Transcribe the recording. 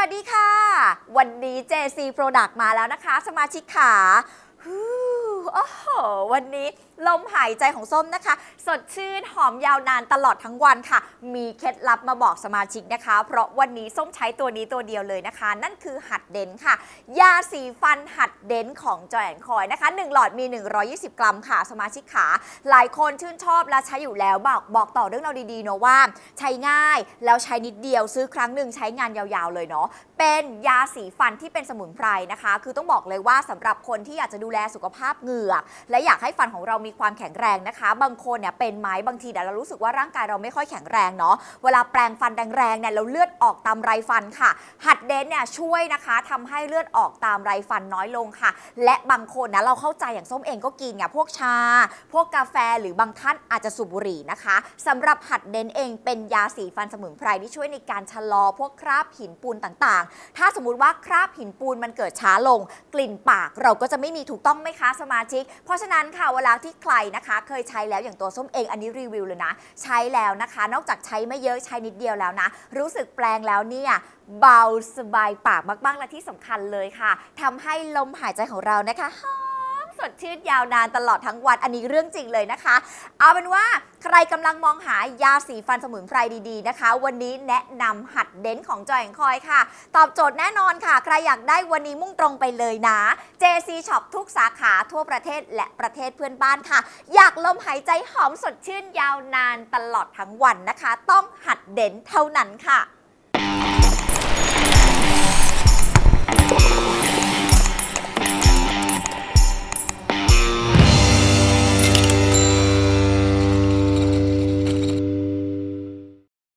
วัสดีค่ะ วันนี้ JC Product มาแล้วนะคะ สมาชิกขาฮู โอ้โห วันนี้ลมหายใจของส้มนะคะ สดชื่นหอมยาวนานตลอดทั้งวันค่ะ มีเคล็ดลับมาบอกสมาชิกนะคะ เพราะวันนี้ส้มใช้ตัวนี้ตัวเดียวเลยนะคะ นั่นคือหัดเดนค่ะ ยาสีฟันหัดเดนของจอยแอนคอยนะคะ 1 หลอดมี 120 กรัมค่ะ สมาชิกขา หลายคนชื่นชอบและใช้อยู่แล้วบอกบอกต่อเรื่องเราดีๆเนาะว่า ใช้ง่ายแล้วใช้นิดเดียวซื้อครั้งหนึ่งใช้งานยาวๆเลยเนาะเป็นยาสีฟันที่เป็นสมุนไพรนะคะ คือต้องบอกเลยว่าสำหรับคนที่อยากจะดูแลสุขภาพเหือก และอยากให้ฟันของเรามีความแข็งแรงนะคะ บางคนเนี่ยเป็นไหมบางทีเดี๋ยวเรารู้สึกว่าร่างกายเราไม่ค่อยแข็งแรงเนาะเวลาแปรงฟันแรงๆเนี่ยเราเลือดออกตามไรฟันค่ะ หัดเดนเนี่ยช่วยนะคะทำให้เลือดออกตามไรฟันน้อยลงค่ะ และบางคนนะเราเข้าใจอย่างส้มเองก็กินเนี่ยพวกชา พวกกาแฟหรือบางท่านอาจจะสูบบุหรี่นะคะสำหรับหัดเดนเองเป็นยาสีฟันสมุนไพรที่ช่วยในการชะลอพวกคราบหินปูนต่างๆ ถ้าสมมุติว่าคราบหินปูนมันเกิดช้าลง กลิ่นปากเราก็จะไม่มีถูกต้องไหมคะสมาชิก เพราะฉะนั้นค่ะเวลาที่ใครนะคะ เคยใช้แล้วอย่างตัวส้มเองอันนี้รีวิวเลยนะ ใช้แล้วนะคะ นอกจากใช้ไม่เยอะใช้นิดเดียวแล้วนะ รู้สึกแปลงแล้วเนี่ยเบาสบายปากมากๆและที่สำคัญเลยค่ะทำให้ลมหายใจของเรานะคะ สดชื่นยาวนานตลอดทั้งวัน อันนี้เรื่องจริงเลยนะคะ เอาเป็นว่าใครกำลังมองหายาสีฟันสมุนไพรดีๆนะคะ วันนี้แนะนำหัดเดนของจอยแองคอยค่ะ ตอบโจทย์แน่นอนค่ะ ใครอยากได้วันนี้มุ่งตรงไปเลยนะ JC Shop ทุกสาขาทั่วประเทศและประเทศเพื่อนบ้านค่ะ อยากลมหายใจหอมสดชื่นยาวนานตลอดทั้งวันนะคะ ต้องหัดเดนเท่านั้นค่ะ